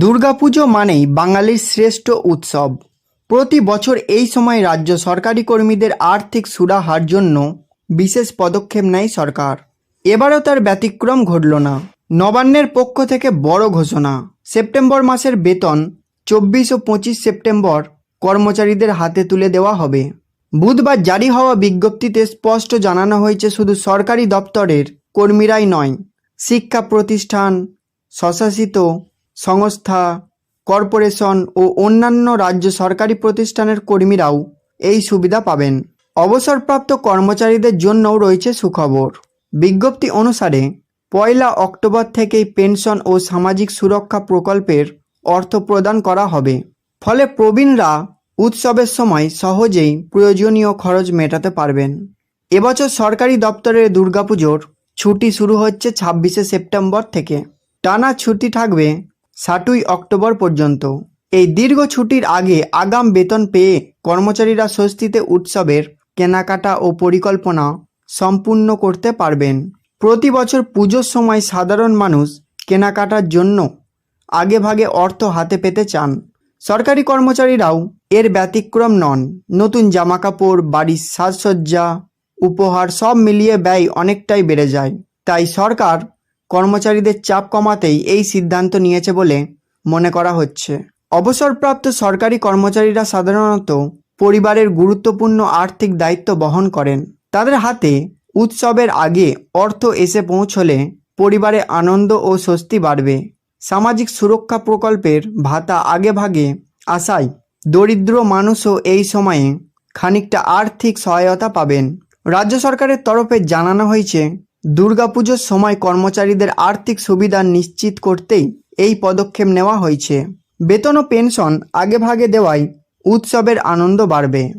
দুর্গাপুজো মানেই বাঙালির শ্রেষ্ঠ উৎসব। প্রতি বছর এই সময় রাজ্য সরকারি কর্মীদের আর্থিক সুরাহার জন্য বিশেষ পদক্ষেপ নেয় সরকার। এবারও তার ব্যতিক্রম ঘটল না। নবান্নের পক্ষ থেকে বড় ঘোষণা। সেপ্টেম্বর মাসের বেতন চব্বিশ ও পঁচিশ সেপ্টেম্বর কর্মচারীদের হাতে তুলে দেওয়া হবে। বুধবার জারি হওয়া বিজ্ঞপ্তিতে স্পষ্ট জানানো হয়েছে, শুধু সরকারি দপ্তরের কর্মীরাই নয়, শিক্ষা প্রতিষ্ঠান, স্বশাসিত সংস্থা, কর্পোরেশন ও অন্যান্য রাজ্য সরকারি প্রতিষ্ঠানের কর্মীরাও এই সুবিধা পাবেন। অবসরপ্রাপ্ত কর্মচারীদের জন্যও রয়েছে সুখবর। বিজ্ঞপ্তি অনুসারে, পয়লা অক্টোবর থেকেই পেনশন ও সামাজিক সুরক্ষা প্রকল্পের অর্থ প্রদান করা হবে। ফলে প্রবীণরা উৎসবের সময় সহজেই প্রয়োজনীয় খরচ মেটাতে পারবেন। এবছর সরকারি দপ্তরের দুর্গাপুজোর ছুটি শুরু হচ্ছে ছাব্বিশে সেপ্টেম্বর থেকে। টানা ছুটি থাকবে ষাটই অক্টোবর পর্যন্ত। এই দীর্ঘ ছুটির আগে আগাম বেতন পেয়ে কর্মচারীরা স্বস্তিতে উৎসবের কেনাকাটা ও পরিকল্পনা সম্পূর্ণ করতে পারবেন। প্রতি বছর পুজোর সময় সাধারণ মানুষ কেনাকাটার জন্য আগেভাগে অর্থ হাতে পেতে চান। সরকারি কর্মচারীরাও এর ব্যতিক্রম নন। নতুন জামাকাপড়, বাড়ির সাজসজ্জা, উপহার সব মিলিয়ে ব্যয় অনেকটাই বেড়ে যায়। তাই সরকার কর্মচারীদের চাপ কমাতেই এই সিদ্ধান্ত নিয়েছে বলে মনে করা হচ্ছে। অবসরপ্রাপ্ত সরকারি কর্মচারীরা সাধারণত পরিবারের গুরুত্বপূর্ণ আর্থিক দায়িত্ব বহন করেন। তাদের হাতে উৎসবের আগে অর্থ এসে পৌঁছলে পরিবারে আনন্দ ও স্বস্তি বাড়বে। সামাজিক সুরক্ষা প্রকল্পের ভাতা আগেভাগে আসায় দরিদ্র মানুষও এই সময়ে খানিকটা আর্থিক সহায়তা পাবেন। রাজ্য সরকারের তরফে জানানো হয়েছে দুর্গাপুজোর সময় কর্মচারীদের আর্থিক সুবিধা নিশ্চিত করতেই এই পদক্ষেপ নেওয়া হয়েছে। বেতন ও পেনশন আগেভাগে দেওয়ায় উৎসবের আনন্দ বাড়বে।